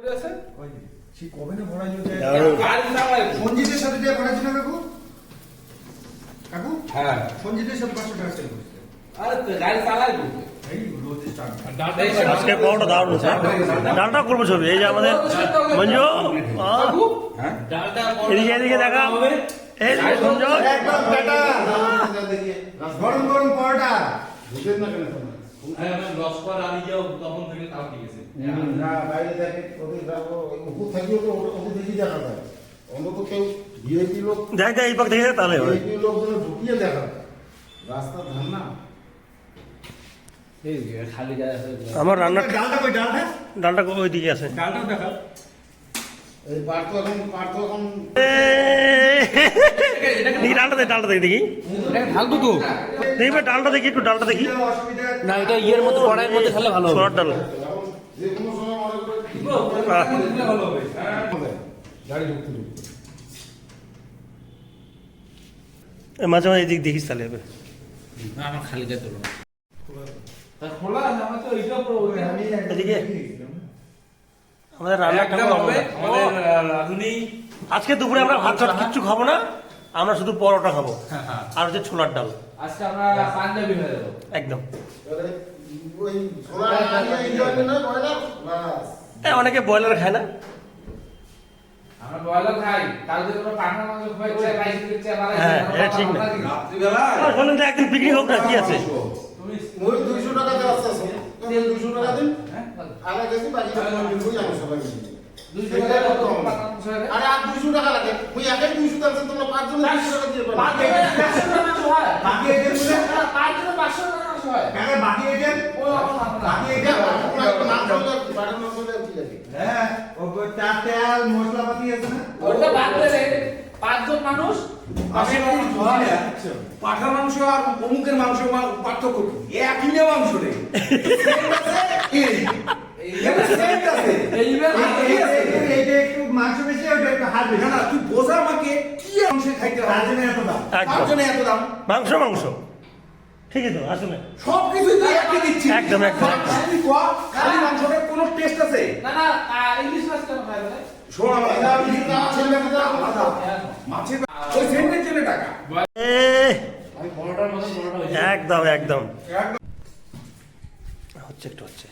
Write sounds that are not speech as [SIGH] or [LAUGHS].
সে কবে না ভরা যেতে সঞ্জিতের সাথে যে ভরাইছিল কাকু? কাকু? হ্যাঁ। সঞ্জিতের সাথে পাঁচশো টাকা সেল করছে আরে গাড়ি চালাই তো। এই রোজ স্টার্ট আজকে পাওয়াটা দারুণ ডালটা করব ছবি এই যে আমাদের মঞ্জু হ্যাঁ? এদিকে এদিকে দেখা। এই বেটা। গরম গরম পরোটা। বুঝেন না কেন তোমরা? না বাইরে দেখে ওদের যাব উপর থাকিও তো দেখি দেখা যায়। অন্য তো কেউ ভিআইপি লোক দেখ দেখ এই পাক দেখে তাহলে ভিআইপি লোকগুলো ঢুকিয়ে দেখা রাস্তা ধান না। খালি আমার রান্না ডালটা ওই দিকে আছে? ডালটা দেখা এই পার তো এখন পার তো এখন দেখি ডালটা দেখি ডালটা দেখি দেখি। ঢালবো তো দেখি ভাই, ডালটা দেখি একটু ডালটা দেখি। না এটা ইয়ের মধ্যে কড়াইয়ের মধ্যে খেলে ভালো হবে। ছোলার ডাল। মনে মাঝে মাঝে এদিক দেখিস তাহলে আমার খালি গায়ে তোলো এদিকে। আমাদের রান্না হবে। আজকে দুপুরে আমরা ভাত টাত কিচ্ছু খাব না। আমরা শুধু পরোটা খাব হ্যাঁ, আর হচ্ছে ছোলার ডাল। আজকে আমরা পাঞ্জাবি হয়ে যাব। একদম। এই অনেকে ব্রয়লার খায় না? আমরা ব্রয়লার খাই কালকে তোমরা পাঠার মাংস খাইছে রাইস দিচ্ছে আবার হ্যাঁ, এটা ঠিক না। আর বলুন তো একদিন পিকনিক হোক না কি আছে? তুমি ওই দুইশো টাকা দেওয়া আছে তেল দুইশো টাকা দিন। হ্যাঁ? গেছি বাকি টাকা বুঝে যাব সবাই মিলে। দুইশো সেটা টাকা কত? পাঠার মাংস খাইলে আরে আর দুইশো টাকা লাগে। ওই একে দুইশো টাকা তোমরা পাঁচজন দুইশো টাকা দিয়ে পারো। বাকি পাঁচশো টাকা হয়। নাম কি লাগে? হ্যাঁ ও তেল মশলাপাতি আছে না? ওটা বাদ দিলে পাঁচজন মানুষ আমি পাঠার মাংস আর অমুকের মাংস পার্থক্য কি? একই মাংস রে [LAUGHS] এইবার এইটা একটু মাংস বেশি একটু না তুই বোঝা আমাকে কি মাংস খাইতে তার জন্য এত দাম। একদম। তার জন্য এত দাম? মাংস মাংস। ঠিকই তো আসলে। সব কিছু তুই একই দিচ্ছি। একদম, একদম। খালি কোয়া, খালি মাংসটার কোনো টেস্ট আছে? না না ইলিশ মাছ কেন খাই বলে শোন আমার কিন্তু মাছের ব্যাপারে আলাদা। মাছের ওই সেন্টের জন্য টাকা। একদম। একদম। হচ্ছে একটু হচ্ছে।